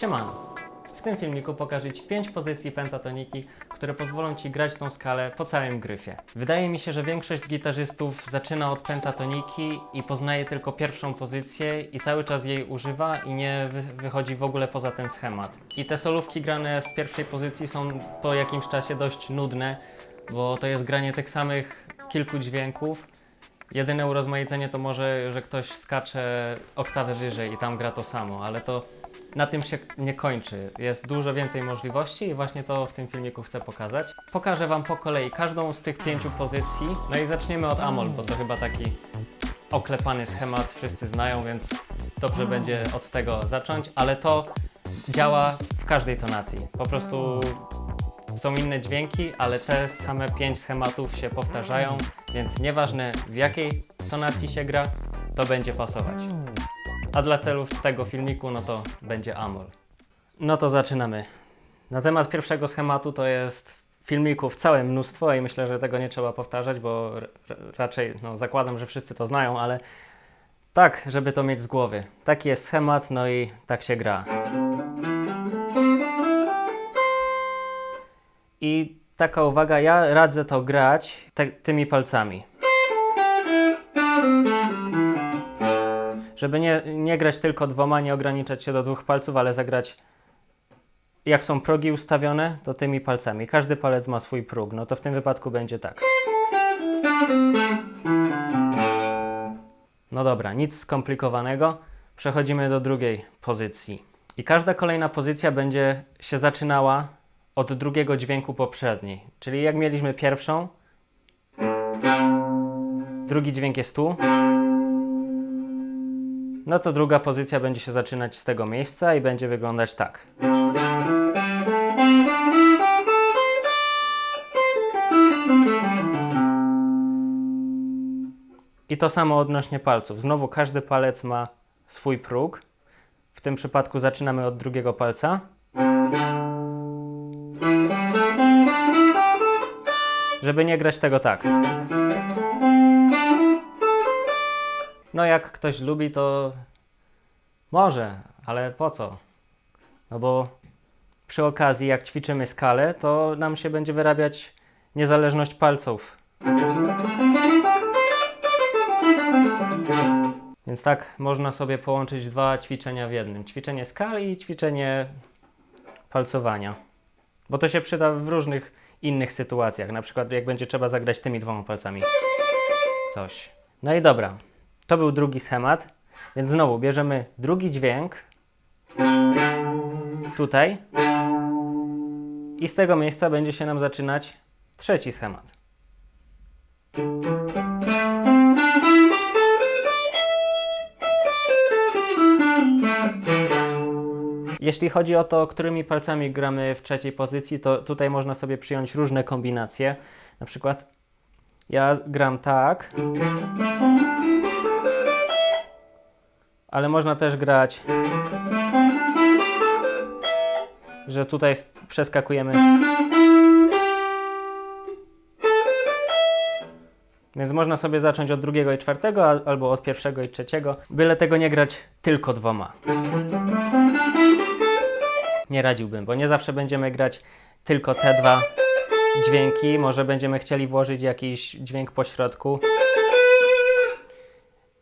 Siemano! W tym filmiku pokażę Ci 5 pozycji pentatoniki, które pozwolą Ci grać tą skalę po całym gryfie. Wydaje mi się, że większość gitarzystów zaczyna od pentatoniki i poznaje tylko pierwszą pozycję i cały czas jej używa i nie wy wychodzi w ogóle poza ten schemat. I te solówki grane w pierwszej pozycji są po jakimś czasie dość nudne, bo to jest granie tych samych kilku dźwięków. Jedyne urozmaicenie to może, że ktoś skacze oktawę wyżej i tam gra to samo, ale to na tym się nie kończy. Jest dużo więcej możliwości i właśnie to w tym filmiku chcę pokazać. Pokażę Wam po kolei każdą z tych pięciu pozycji. No i zaczniemy od Amol, bo to chyba taki oklepany schemat, wszyscy znają, więc dobrze będzie od tego zacząć, ale to działa w każdej tonacji. Po prostu są inne dźwięki, ale te same pięć schematów się powtarzają, więc nieważne w jakiej tonacji się gra, to będzie pasować. A dla celów tego filmiku, no to będzie Amol. No to zaczynamy. Na temat pierwszego schematu to jest filmików całe mnóstwo i myślę, że tego nie trzeba powtarzać, bo raczej no, zakładam, że wszyscy to znają, ale tak, żeby to mieć z głowy. Taki jest schemat, no i tak się gra. I taka uwaga, ja radzę to grać tymi palcami. Żeby nie, nie grać tylko dwoma, nie ograniczać się do dwóch palców, ale zagrać jak są progi ustawione, to tymi palcami. Każdy palec ma swój próg, no to w tym wypadku będzie tak. No dobra, nic skomplikowanego. Przechodzimy do drugiej pozycji. I każda kolejna pozycja będzie się zaczynała od drugiego dźwięku poprzedniej. Czyli jak mieliśmy pierwszą, drugi dźwięk jest tu, no to druga pozycja będzie się zaczynać z tego miejsca i będzie wyglądać tak. I to samo odnośnie palców. Znowu każdy palec ma swój próg. W tym przypadku zaczynamy od drugiego palca. Żeby nie grać tego tak. No jak ktoś lubi, to może, ale po co? No bo przy okazji, jak ćwiczymy skalę, to nam się będzie wyrabiać niezależność palców. Więc tak można sobie połączyć dwa ćwiczenia w jednym. Ćwiczenie skali i ćwiczenie palcowania. Bo to się przyda w różnych innych sytuacjach. Na przykład jak będzie trzeba zagrać tymi dwoma palcami. Coś. No i dobra. To był drugi schemat. Więc znowu bierzemy drugi dźwięk. Tutaj. I z tego miejsca będzie się nam zaczynać trzeci schemat. Jeśli chodzi o to, którymi palcami gramy w trzeciej pozycji, to tutaj można sobie przyjąć różne kombinacje. Na przykład ja gram tak, ale można też grać, że tutaj przeskakujemy. Więc można sobie zacząć od drugiego i czwartego, al- albo od pierwszego i trzeciego, byle tego nie grać tylko dwoma. Nie radziłbym, bo nie zawsze będziemy grać tylko te dwa dźwięki. Może będziemy chcieli włożyć jakiś dźwięk po środku.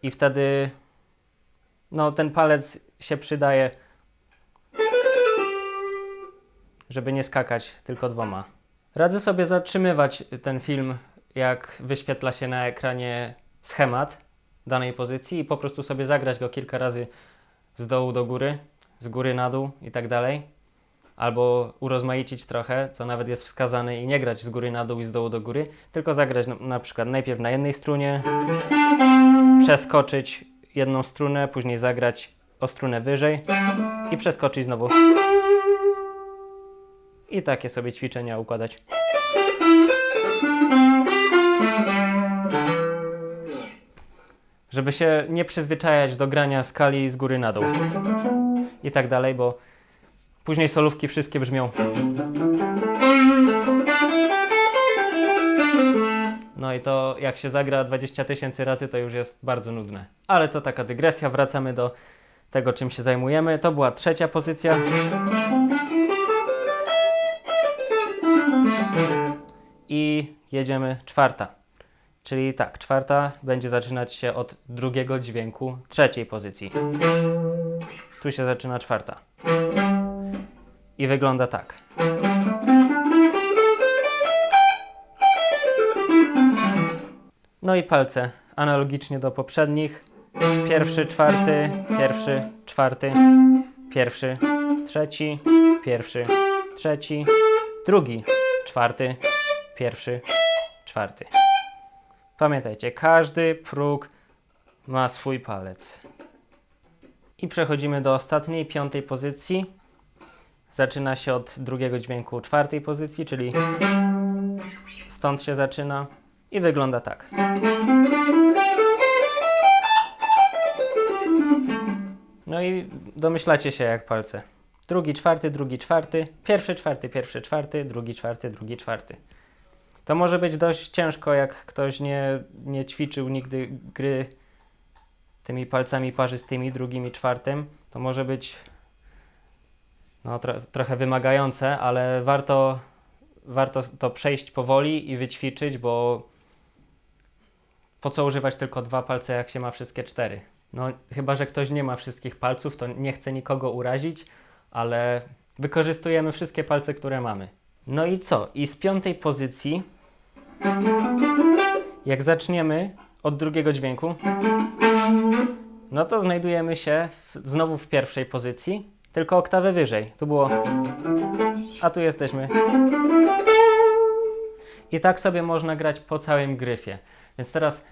I wtedy no, ten palec się przydaje, żeby nie skakać tylko dwoma. Radzę sobie zatrzymywać ten film, jak wyświetla się na ekranie schemat danej pozycji i po prostu sobie zagrać go kilka razy z dołu do góry, z góry na dół i tak dalej. Albo urozmaicić trochę, co nawet jest wskazane i nie grać z góry na dół i z dołu do góry, tylko zagrać na, na przykład najpierw na jednej strunie, przeskoczyć jedną strunę, później zagrać o strunę wyżej i przeskoczyć znowu. I takie sobie ćwiczenia układać. Żeby się nie przyzwyczajać do grania skali z góry na dół. I tak dalej, bo później solówki wszystkie brzmią. No i to jak się zagra 20 tysięcy razy, to już jest bardzo nudne. Ale to taka dygresja, wracamy do tego, czym się zajmujemy. To była trzecia pozycja. I jedziemy czwarta. Czyli tak, czwarta będzie zaczynać się od drugiego dźwięku trzeciej pozycji. Tu się zaczyna czwarta. I wygląda tak. No i palce analogicznie do poprzednich. Pierwszy, czwarty, pierwszy, czwarty, pierwszy, trzeci, pierwszy, trzeci, drugi, czwarty, pierwszy, czwarty. Pamiętajcie, każdy próg ma swój palec. I przechodzimy do ostatniej, piątej pozycji. Zaczyna się od drugiego dźwięku czwartej pozycji, czyli stąd się zaczyna i wygląda tak. No i domyślacie się jak palce. Drugi, czwarty, drugi, czwarty, pierwszy, czwarty, pierwszy, czwarty, drugi, czwarty, drugi, czwarty. To może być dość ciężko, jak ktoś nie, nie ćwiczył nigdy gry tymi palcami parzystymi, drugim i czwartym. To może być no, tro, trochę wymagające, ale warto, warto to przejść powoli i wyćwiczyć, bo po co używać tylko dwa palce, jak się ma wszystkie cztery? No, chyba, że ktoś nie ma wszystkich palców, to nie chce nikogo urazić, ale wykorzystujemy wszystkie palce, które mamy. No i co? I z piątej pozycji, jak zaczniemy od drugiego dźwięku, no to znajdujemy się w, znowu w pierwszej pozycji, tylko oktawę wyżej. Tu było, a tu jesteśmy. I tak sobie można grać po całym gryfie. Więc teraz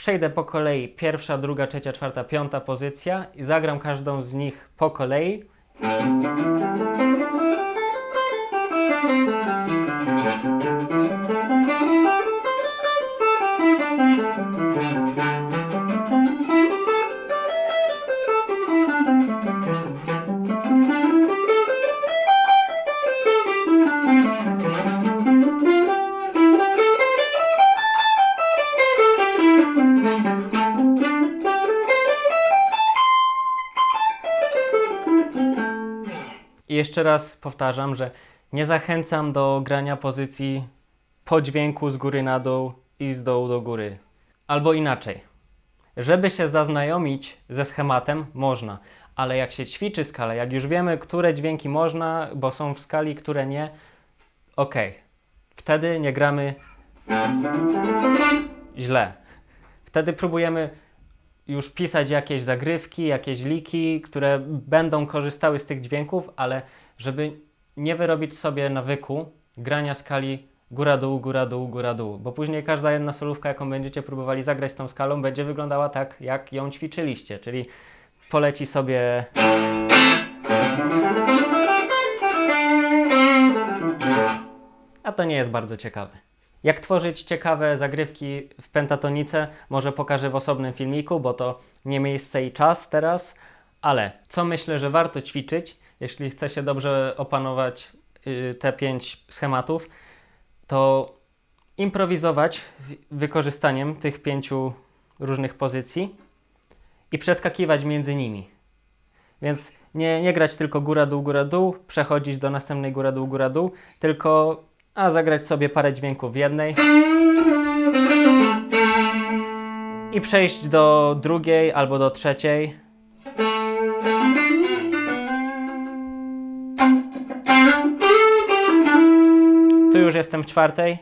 przejdę po kolei pierwsza, druga, trzecia, czwarta, piąta pozycja i zagram każdą z nich po kolei. Jeszcze raz powtarzam, że nie zachęcam do grania pozycji po dźwięku z góry na dół i z dołu do góry. Albo inaczej. Żeby się zaznajomić ze schematem, można, ale jak się ćwiczy skalę, jak już wiemy, które dźwięki można, bo są w skali, które nie, ok. Wtedy nie gramy źle. Wtedy próbujemy już pisać jakieś zagrywki, jakieś liki, które będą korzystały z tych dźwięków, ale żeby nie wyrobić sobie nawyku grania skali góra-dół, góra-dół, góra-dół, bo później każda jedna solówka, jaką będziecie próbowali zagrać z tą skalą, będzie wyglądała tak, jak ją ćwiczyliście, czyli poleci sobie... A to nie jest bardzo ciekawe. Jak tworzyć ciekawe zagrywki w pentatonice, może pokażę w osobnym filmiku, bo to nie miejsce i czas teraz, ale co myślę, że warto ćwiczyć, jeśli chce się dobrze opanować y, te pięć schematów, to improwizować z wykorzystaniem tych pięciu różnych pozycji i przeskakiwać między nimi. Więc nie, nie grać tylko góra-dół, góra-dół, przechodzić do następnej góra-dół, góra-dół, tylko a zagrać sobie parę dźwięków w jednej i przejść do drugiej albo do trzeciej. Tu już jestem w czwartej.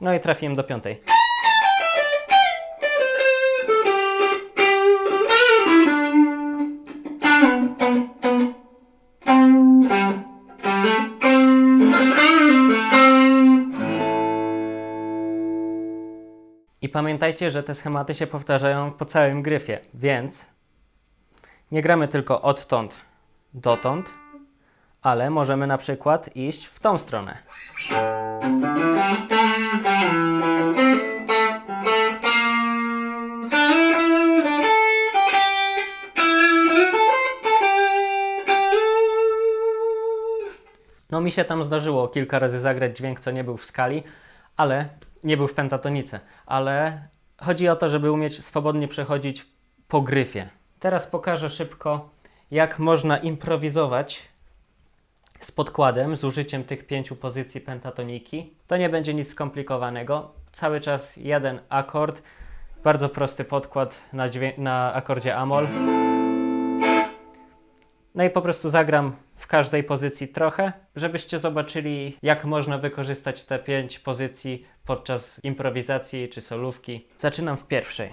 No i trafiłem do piątej. Pamiętajcie, że te schematy się powtarzają po całym gryfie, więc nie gramy tylko odtąd dotąd, ale możemy na przykład iść w tą stronę. No mi się tam zdarzyło kilka razy zagrać dźwięk, co nie był w skali, ale nie był w pentatonice, ale chodzi o to, żeby umieć swobodnie przechodzić po gryfie. Teraz pokażę szybko, jak można improwizować z podkładem, z użyciem tych pięciu pozycji pentatoniki. To nie będzie nic skomplikowanego. Cały czas jeden akord, bardzo prosty podkład na, na akordzie Amol. No i po prostu zagram w każdej pozycji trochę, żebyście zobaczyli, jak można wykorzystać te pięć pozycji podczas improwizacji czy solówki. Zaczynam w pierwszej.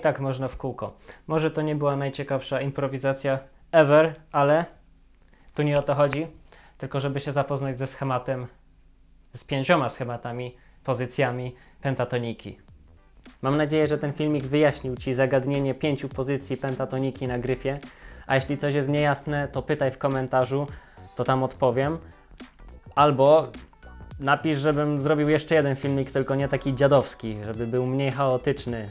I tak można w kółko. Może to nie była najciekawsza improwizacja ever, ale tu nie o to chodzi, tylko żeby się zapoznać ze schematem, z pięcioma schematami, pozycjami pentatoniki. Mam nadzieję, że ten filmik wyjaśnił Ci zagadnienie pięciu pozycji pentatoniki na gryfie, a jeśli coś jest niejasne, to pytaj w komentarzu, to tam odpowiem. Albo napisz, żebym zrobił jeszcze jeden filmik, tylko nie taki dziadowski, żeby był mniej chaotyczny,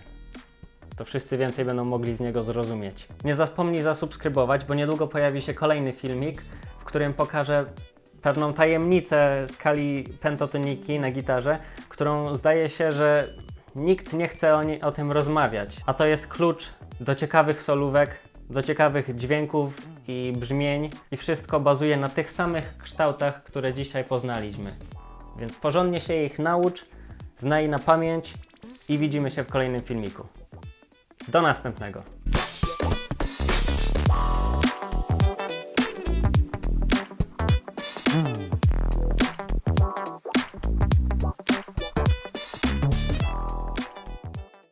to wszyscy więcej będą mogli z niego zrozumieć. Nie zapomnij zasubskrybować, bo niedługo pojawi się kolejny filmik, w którym pokażę pewną tajemnicę skali pentatoniki na gitarze, którą zdaje się, że nikt nie chce o, nie, o tym rozmawiać. A to jest klucz do ciekawych solówek, do ciekawych dźwięków i brzmień i wszystko bazuje na tych samych kształtach, które dzisiaj poznaliśmy. Więc porządnie się ich naucz, znaj na pamięć i widzimy się w kolejnym filmiku. Do następnego.